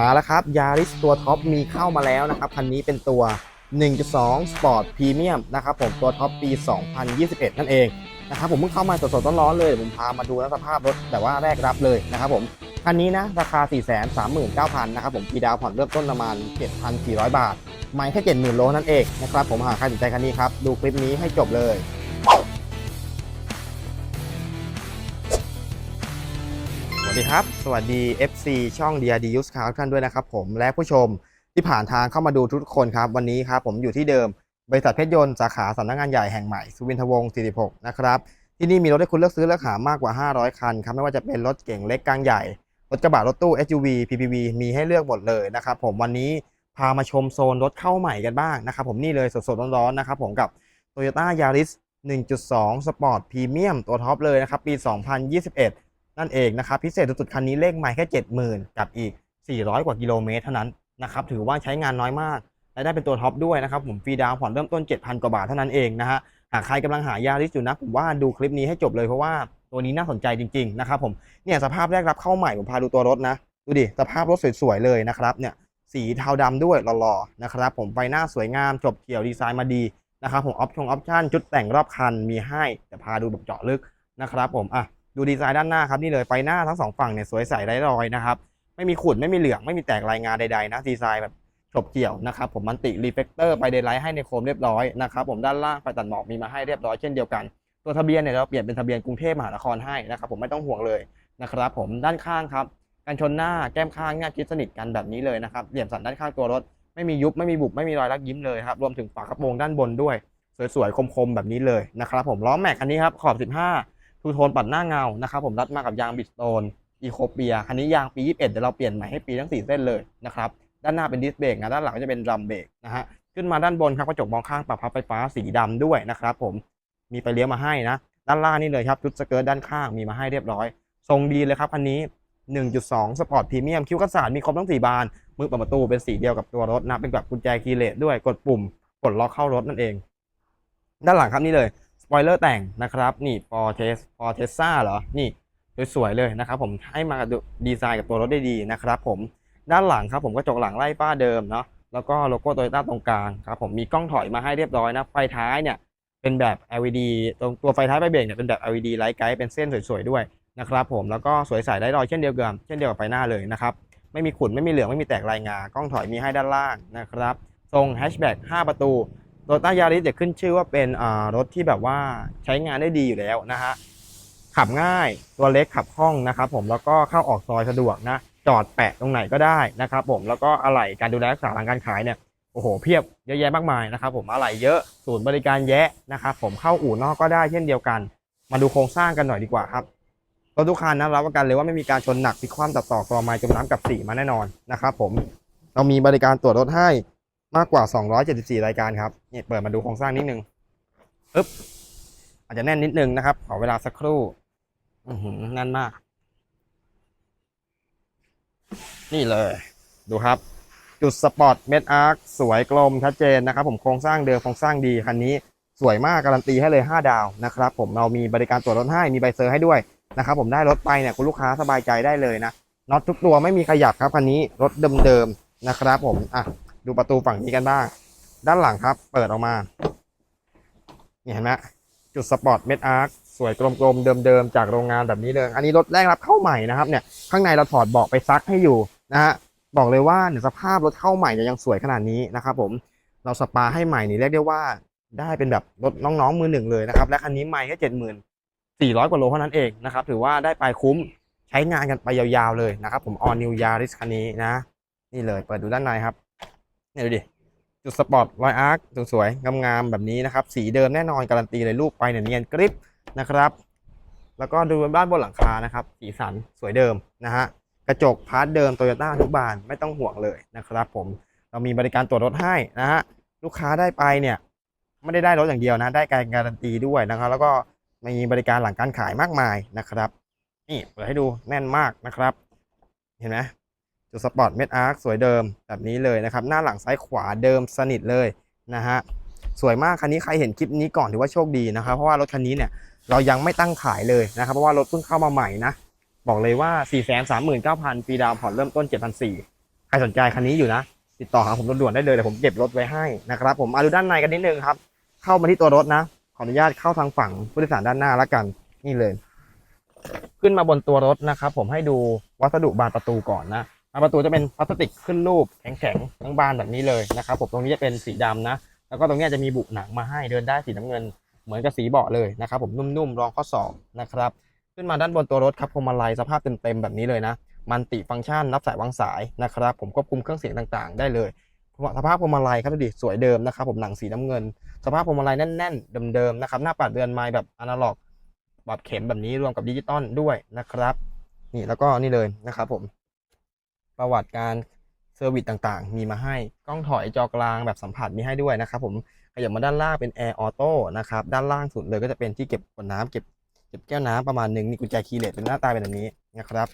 มาแล้วครับยาริสตัวท็อปมีเข้ามาแล้วนะครับ คันนี้เป็นตัว 1.2 Sport Premium นะครับผมตัวท็อปปี 2021 นั่นเองนะครับผมเพิ่งเข้ามาสดๆร้อนๆเลยเดี๋ยผมพามาดูสภาพรถแต่ว่าแรกรับเลยนะครับผมคันนี้นะราคา 439,000นะครับผมปีดาวผ่อนเริ่มต้นประมาณ 7,400 บาทไม่แค่ 70,000 โลนั่นเองนะครับผมหากใครสนใจคันนี้ครับดูคลิปนี้ให้จบเลย สวัสดีครับ สวัสดี FC ช่อง DRD Use Car ทุกท่านด้วยนะครับผมและผู้ชมที่ผ่านทางเข้ามาดูทุกคนครับ วันนี้ครับผมอยู่ที่เดิม บริษัทเพชรยนต์สาขาสำนักงานใหญ่แห่งใหม่ สุวินทวงศ์ 46 นะครับ ที่นี่มีรถให้คุณเลือกซื้อเลือกหามากกว่า 500 คันครับ ไม่ว่าจะเป็นรถเก่งเล็กกลางใหญ่ รถกระบะรถตู้ SUV PPV มีให้เลือกหมดเลยนะครับผมวันนี้พามาชมโซนรถเข้าใหม่กันบ้างนะครับผมนี่เลยสดๆร้อนๆนะครับผมกับ Toyota Yaris 1.2 Sport Premium ตัวท็อปเลยนะครับปี 2021 นั่นเองนะครับพิเศษสุดๆคันนี้เลขใหม่แค่ 70,000 กับอีก 400 กว่ากิโลเมตรเท่านั้นนะครับถือว่าใช้งานน้อยมากและได้เป็นตัวท็อปด้วยนะครับผมฟรีดาวผ่อนเริ่มต้น 7,000 กว่าบาทเท่านั้นเองนะฮะหากใครกำลังหายาริสอยู่นะผมว่าดูคลิปนี้ให้จบเลยเพราะว่าตัวนี้น่าสนใจจริงๆนะครับผมเนี่ยสภาพแรกรับเข้าใหม่ผมพาดูตัวรถนะดูดิสภาพรถสวยๆเลยนะครับเนี่ยสีเทาดำด้วยหล่อๆนะครับผมไฟหน้าสวยงามจบเกี่ยวดีไซน์มาดีนะครับผมออปชั่นออปชั่นจุดแต่งรอบคันมีให้แต่พาดูแบบเจาะลึกนะครับผมอะ ดูดีไซน์ด้านหน้าครับนี่เลยไฟหน้าทั้งสองฝั่งเนี่ยสวยใสไร้รอยนะครับไม่มีขุดไม่มีเหลืองไม่มีแตกรายงานใดๆนะดีไซน์แบบจบเกี่ยวนะครับผมมันติรีเฟกเตอร์ไปเดไลท์ให้ในโคมเรียบร้อยนะครับผมด้านล่างไฟตัดหมอกมีมาให้เรียบร้อยเช่นเดียวกัน ตัวทะเบียนเนี่ยเราเปลี่ยนเป็นทะเบียนกรุงเทพมหานครให้นะครับผมไม่ต้องห่วงเลยนะครับผมด้านข้างครับกันชนหน้าแก้มข้างง่ยคิดสนิทกันแบบนี้เลยนะครับเหลี่ยมสันด้านข้างตัวรถไม่มียุบไม่มีบุบไม่มีรอยรักยิ้มเลยครับรวมถึงฝากระโปรงด้านบนด้วย สวยๆคมๆแบบนี้เลยนะครับผมล้อแม็กคันนี้ครับขอบ 15 ทูโทนปัดหน้าเงานะครับผมรัดมากับยางบิสโตนอีโคเปียคันนี้ยางปี 21 เดี๋ยวเราเปลี่ยนใหม่ให้ปีทั้ง 4 เส้นเลยนะครับด้านหน้าเป็นดิสเบรกนะด้านหลังจะเป็นดรัมเบรกนะฮะขึ้นมาด้านบนครับกระจกมองข้างปรับพับไฟฟ้าสีดำด้วยนะครับผมมีไฟเลี้ยวมาให้นะ ด้านล่างนี่เลยครับชุดสเกิร์ตด้านข้างมีมาให้เรียบร้อย ทรงดีเลยครับคันนี้ 1.2 สปอร์ตพรีเมียมคิ้วกันสานมีครบทั้ง 4 บาน มือเปิดประตูเป็นสีเดียวกับตัวรถนะเป็นแบบกุญแจคีย์เลสด้วยกดปุ่มกดล็อกเข้ารถนั่นเอง ด้านหลังครับนี่เลย สปอยเลอร์แต่งนะครับ นี่ฟอร์เทสฟอร์เทสซ่าเหรอ นี่สวยๆเลยนะครับผมให้มาดูดีไซน์กับตัวรถได้ดีนะครับผมด้านหลังครับผมกระจกหลังไล่ป้าเดิมเนาะแล้วก็โลโก้โตโยต้าตรงกลางครับผมมีกล้องถอยมาให้เรียบร้อยนะไฟท้ายเนี่ยเป็นแบบ LED ตรงตัวไฟท้ายไฟเบรกเนี่ยเป็นแบบ LED ไลท์ไกด์เป็นเส้นสวยๆด้วยนะครับผมแล้วก็สวยใสได้รอยเช่นเดียวกันเช่นเดียวกับไฟหน้าเลยนะครับไม่มีขุ่นไม่มีเหลืองไม่มีแตกลายงากล้องถอยมีให้ด้านล่างนะครับทรงแฮชแบ็ก5ประตู โตต้ายาริสเดี๋ยขึ้นชื่อว่าเป็นรถที่แบบว่าใช้งานได้ดีอยู่แล้วนะฮะขับง่ายตัวเล็กขับคล่องนะครับผมแล้วก็เข้าออกซอยสะดวกนะจอดแปะตรงไหนก็ได้นะครับผมแล้วก็อะไหล่การดูแลรักษาหลังการขายเนี่ยโอ้โหเพียบเยอะแยะมากมายนะครับผมอะไหล่เยอะศูนย์บริการแยะนะครับผมเข้าอู่นอกก็ได้เช่นเดียวกัน มาดูโครงสร้างกันหน่อยดีกว่าครับรถทุกคันนะรับประกันเลยว่าไม่มีการชนหนักพลิกคว่ำตัดต่อกรอไม้จมน้ำกับสีมาแน่นอนนะครับผมเรามีบริการตรวจรถให้ มากกว่า 274 รายการครับนี่เปิดมาดูโครงสร้างนิดนึงปึ๊บอาจจะแน่นนิดนึงนะครับขอเวลาสักครู่อืแน่นมาก นี่เลย ดูครับ จุดสปอร์ตเม็ดอาร์คสวยกลมชัดเจนนะครับ ผมโครงสร้างเดิมโครงสร้างดีคันนี้สวยมากการันตีให้เลย 5 ดาวนะครับ ผมเรามีบริการตรวจรถให้มีใบเซอร์ให้ด้วยนะครับผมได้รถไปเนี่ยคุณลูกค้าสบายใจได้เลยนะน็อตทุกตัวไม่มีขยับครับคันนี้รถเดิมๆนะครับผมอะ ดูประตูฝั่งนี้กันบ้าง ด้านหลังครับ เปิดออกมาเนี่ยเห็นไหมจุดสปอร์ตเม็ดอาร์คสวยกลมๆเดิมๆจากโรงงานแบบนี้เลย อันนี้รถแรกรับเข้าใหม่นะครับเนี่ยข้างในเราถอดเบาะไปซักให้อยู่นะฮะบอกเลยว่าเนี่ยสภาพรถเข้าใหม่เนี่ยยังสวยขนาดนี้นะครับผมเราสปาให้ใหม่นี่เรียกได้ว่าได้เป็นแบบรถน้องๆมือหนึ่งเลยนะครับและคันนี้ไม่แค่เจ็ดหมื่น400กว่าโลเท่านั้นเองนะครับถือว่าได้ไปคุ้มใช้งานกันไปยาวๆเลยนะครับผม All New Yaris คันนี้นะ นี่เลยเปิดดูด้านในครับ นี่ดูดิ จุดสปอร์ตรอยอาร์คสวยๆงามๆแบบนี้นะครับ สีเดิมแน่นอนการันตีเลยรูปไปเนี่ยเนียนกริปนะครับ แล้วก็ดูด้านบนหลังคานะครับ สีสันสวยเดิมนะฮะกระจกพาร์ทเดิมโตโยต้าทุกบานไม่ต้องห่วงเลยนะครับผมเรามีบริการตรวจรถให้นะฮะลูกค้าได้ไปเนี่ยไม่ได้ได้รถอย่างเดียวนะ ได้การการันตีด้วยนะครับ แล้วก็มีบริการหลังการขายมากมายนะครับ นี่เปิดให้ดูแน่นมากนะครับ เห็นไหม จุดสปอร์ตเม็ดอาร์คสวยเดิมแบบนี้เลยนะครับ หน้าหลังซ้ายขวาเดิมสนิทเลยนะฮะสวยมากคันนี้ใครเห็นคลิปนี้ก่อนถือว่าโชคดีนะครับ เพราะว่ารถคันนี้เนี่ยเรายังไม่ตั้งขายเลยนะครับ เพราะว่ารถเพิ่งเข้ามาใหม่นะ บอกเลยว่า 4 3 9 0 0 0ปีดาวน์ผ่อนเริ่มต้น 7,400ใครสนใจคันนี้อยู่นะ ติดต่อหาผมด่วนๆได้เลยเดี๋ยวผมเก็บรถไว้ให้นะครับผมมาดูด้านในกันนิดนึงครับ เข้ามาที่ตัวรถนะ ขออนุญาตเข้าทางฝั่งผู้โดยสารด้านหน้าแล้วกันนี่เลย ขึ้นมาบนตัวรถนะครับผมให้ดูวัสดุบานประตูก่อนนะ ประตูจะเป็นพลาสติกขึ้นรูปแข็งๆทั้งบานแบบนี้เลยนะครับผมตรงนี้จะเป็นสีดำนะ แล้วก็ตรงนี้จะมีบุหนังมาให้เดินได้สีน้ำเงินเหมือนกับสีเบาะเลยนะครับผมนุ่มๆรองข้อศอกนะครับขึ้นมาด้านบนตัวรถครับพวงมาลัยสภาพเต็มๆแบบนี้เลยนะมันติฟังก์ชันรับสายวางสายนะครับผมควบคุมเครื่องเสียงต่างๆ ได้เลยสภาพพวงมาลัยครับดูดิสวยเดิมนะครับผมหนังสีน้ำเงิน สภาพพวงมาลัยแน่นๆเดิมๆนะครับหน้าปัดเดือนไม้แบบอนาล็อกแบบเข็มแบบนี้รวมกับดิจิตอลด้วยนะครับ นี่แล้วก็นี่เลยนะครับผม ประวัติการเซอร์วิสต่างๆ มีมาให้กล้องถอยจอกลางแบบสัมผัสมีให้ด้วยนะครับผมขยับมาด้านล่างเป็นแอร์ออโต้นะครับด้านล่างสุดเลยก็จะเป็นที่เก็บขวดน้ำเก็บเก็บแก้วน้ำประมาณหนึ่งนี่กุญแจคีย์เลสเป็นหน้าตาเป็นแบบนี้นะครับ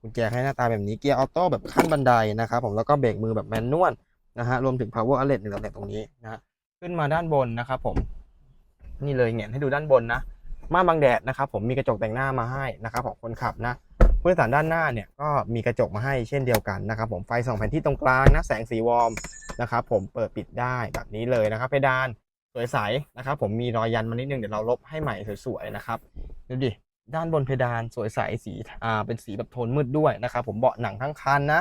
กุญแจให้หน้าตาแบบนี้เกียร์ออโต้แบบขั้นบันไดนะครับผมแล้วก็เบรกมือแบบแมนนวลนะฮะรวมถึง power outlet หนึ่งตำแหน่งตรงนี้นะฮะขึ้นมาด้านบนนะครับผมนี่เลยเงี่ยให้ดูด้านบนนะม่านบังแดดนะครับผมมีกระจกแต่งหน้ามาให้นะครับของคนขับนะ ผู้โดยสารด้านหน้าเนี่ยก็มีกระจกมาให้เช่นเดียวกันนะครับผมไฟสองแผ่นที่ตรงกลางนะแสงสีวอร์มนะครับผมเปิดปิดได้แบบนี้เลยนะครับเพดานสวยใสนะครับผมมีรอยยันมานิดนึงเดี๋ยวเราลบให้ใหม่สวยๆนะครับดูดิด้านบนเพดานสวยใสสีอ่าเป็นสีแบบโทนมืดด้วยนะครับผมเบาะหนังทั้งคันนะ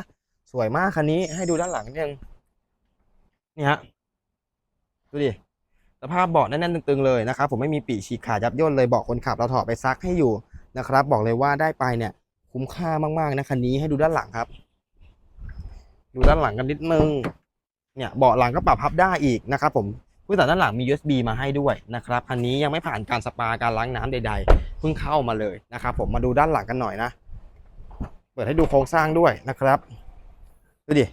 สวยมากคันนี้ให้ดูด้านหลังนิดนึงนี่ฮะดูดิสภาพเบาะแน่นๆตึงๆเลยนะครับผมไม่มีปีฉีกขาดยับย่นเลยเบาะคนขับเราถอดไปซักให้อยู่นะครับบอกเลยว่าได้ไปเนี่ย คุ้มค่ามากๆนะคันนี้ให้ดูด้านหลังครับ ดูด้านหลังกันนิดนึง เนี่ยเบาะหลังก็ปรับพับได้อีกนะครับ ผมผู้สารด้านหลังมี USB มาให้ด้วยนะครับคันนี้ยังไม่ผ่านการสปาการล้างน้ำใด ๆ เพิ่งเข้ามาเลยนะครับ ผมมาดูด้านหลังกันหน่อยนะ เปิดให้ดูโครงสร้างด้วยนะครับดูดิ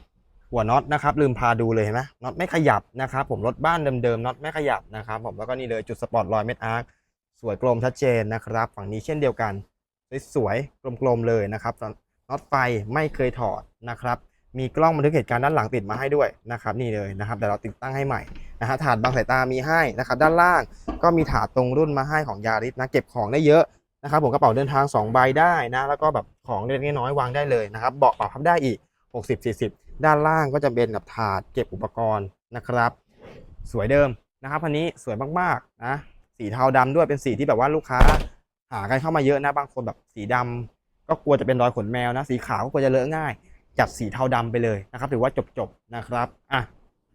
หัวน็อตนะครับลืมพาดูเลยเห็นไหมน็อตไม่ขยับนะครับ ผมรถบ้านเดิมๆน็อตไม่ขยับนะครับ ผมแล้วก็นี่เลยจุดสปอร์ตรอยเม็ดอาร์คสวยกลมชัดเจนนะครับ ฝั่งนี้เช่นเดียวกัน สวยๆกลมๆเลยนะครับน็อตไฟไม่เคยถอดนะครับมีกล้องบันทึกเหตุการณ์ด้านหลังติดมาให้ด้วยนะครับนี่เลยนะครับเดี๋ยวเราติดตั้งให้ใหม่นะฮะถาดบังสายตามีให้นะครับด้านล่างก็มีถาดตรงรุ่นมาให้ของยาริสนะเก็บของได้เยอะนะครับผมกระเป๋าเดินทาง 2 ใบได้นะแล้วก็แบบของเล็กๆน้อยๆวางได้เลยนะครับเบาะปรับพับได้อีก 60 40 ด้านล่างก็จะเป็นกับถาดเก็บอุปกรณ์นะครับ สวยเดิมนะครับคันนี้สวยมากๆนะสีเทาดำด้วยเป็นสีที่แบบว่าลูกค้า หากันเข้ามาเยอะนะบางคนแบบสีดำก็กลัวจะเป็นรอยขนแมวนะ สีขาวก็กลัวจะเลอะง่าย จัดสีเทาดำไปเลยนะครับ ถือว่าจบๆนะครับอะ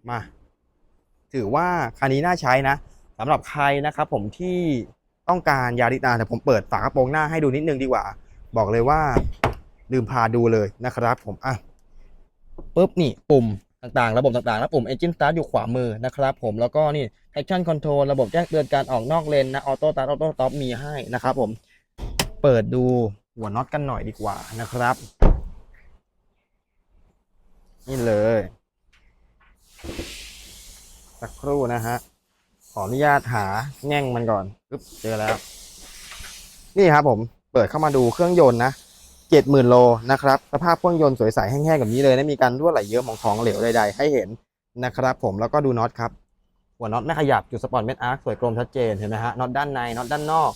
มา ถือว่าคันนี้น่าใช้นะสำหรับใครนะครับผมที่ต้องการยาริสนาแต่ผมเปิดฝากระโปรงหน้าให้ดูนิดนึงดีกว่า บอกเลยว่าลืมพาดูเลยนะครับ ผมอะปุ๊บนี่ปุ่ม ต่างๆ ระบบต่างๆแล้วปุ่ม Engine Start อยู่ขวามือนะครับผมแล้วก็นี่ Traction Control ระบบแจ้งเตือนการออกนอกเลนนะ Auto Start Auto Stop มีให้นะครับผมเปิดดูหัวน็อตกันหน่อยดีกว่านะครับ นี่เลยสักครู่นะฮะขออนุญาตหาแง่งมันก่อนปึ๊บเจอแล้ว นี่ครับผมเปิดเข้ามาดูเครื่องยนต์นะ เจ็ดหมื่นโลนะครับสภาพเครื่องยนต์สวยใสแห้งๆแบบนี้เลยนะมีการรั่วไหลเยอะของของเหลวใดๆ ให้เห็นนะครับผมแล้วก็ดูน็อตครับหัวน็อตไม่ขยับจุดสปอร์ตเม็ดอาร์คสวยกลมชัดเจนเห็นไหมฮะน็อตด้านในน็อตด้านนอก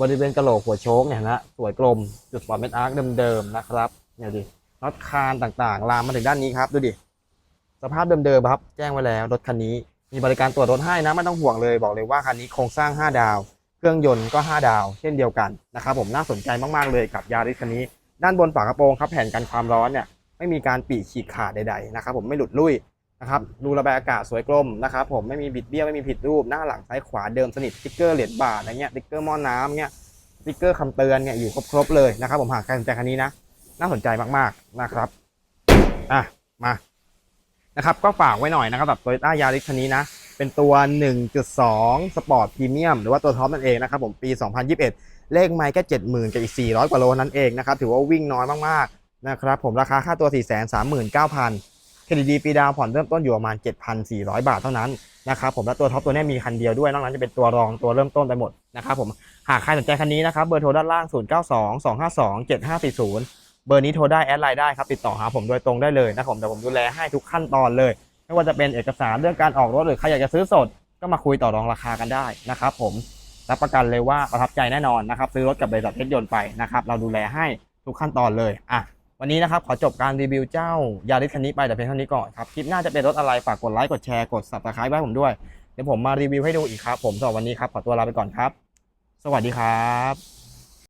บริเวณกระโหลกหัวโชคเนี่ยนะสวยกลมจุดสปอร์ตเม็ดอาร์คเดิมๆนะครับเนี่ยดิน็อตคานต่างๆ ลามมาถึงด้านนี้ครับดูดิสภาพเดิมๆครับ แจ้งไว้แล้วรถคันนี้มีบริการตรวจรถให้นะไม่ต้องห่วงเลยบอกเลยว่าคันนี้โครงสร้าง 5 ดาว เครื่องยนต์ก็ 5 ดาว เช่นเดียวกันนะครับผมน่าสนใจมากๆเลยกับยาริสคันนี้ ด้านบนฝากระโปรงครับแผ่นกันความร้อนเนี่ยไม่มีการปีกฉีกขาดใดๆนะครับผมไม่หลุดลุ่ยนะครับรูระบายอากาศสวยกลมนะครับผมไม่มีบิดเบี้ยวไม่มีผิดรูปหน้าหลังซ้ายขวาเดิมสนิทสติ๊กเกอร์เหรียญบาทอะไรเงี้ยสติ๊กเกอร์หม้อน้ำเงี้ยสติ๊กเกอร์คำเตือนเนี่ยอยู่ครบๆเลยนะครับผมหากใครสนใจคันนี้นะ น่าสนใจมากๆนะครับอะมานะครับก็ฝากไว้หน่อยนะครับแบบโตโยต้ายาริสคันนี้นะเป็นตัว 1.2 Sport Premium หรือว่าตัวท็อปนั่นเองนะครับผมปี 2021 เลขไมล์แค่70,000 กับอีก 400 กว่าโลนั่นเองนะครับ ถือว่าวิ่งน้อยมากๆนะครับผมราคาค่าตัว 439,000 เครดิตดีปีดาวผ่อนเริ่มต้นอยู่ประมาณ 7,400 บาทเท่านั้นนะครับผมและตัวท็อปตัวนี้มีคันเดียวด้วยนอกนั้นจะเป็นตัวรองตัวเริ่มต้นไปหมดนะครับผมหากใครสนใจคันนี้นะครับเบอร์โทรด้านล่าง 0922527540เบอร์นี้โทรได้แอดไลน์ได้ครับติดต่อหาผมโดยตรงได้เลยนะครับผมเดี๋ยวผมดูแลให้ทุกขั้นตอนเลย ไม่ว่าจะเป็นเอกสารเรื่องการออกรถหรือใครอยากจะซื้อสด ก็มาคุยต่อรองราคากันได้นะครับผม รับประกันเลยว่าประทับใจแน่นอนนะครับซื้อรถกับบริษัทเทสยนต์ไปนะครับเราดูแลให้ทุกขั้นตอนเลยอะวันนี้นะครับขอจบการรีวิวเจ้ายาริสคันนี้ไปแต่เพียงเท่านี้ก่อนครับคลิปหน้าจะเป็นรถอะไรฝากกดไลค์กดแชร์กด subscribe ไว้ผมด้วยเดี๋ยวผมมารีวิวให้ดูอีกครับผมสำหรับวันนี้ครับขอตัวลาไปก่อนครับ สวัสดีครับ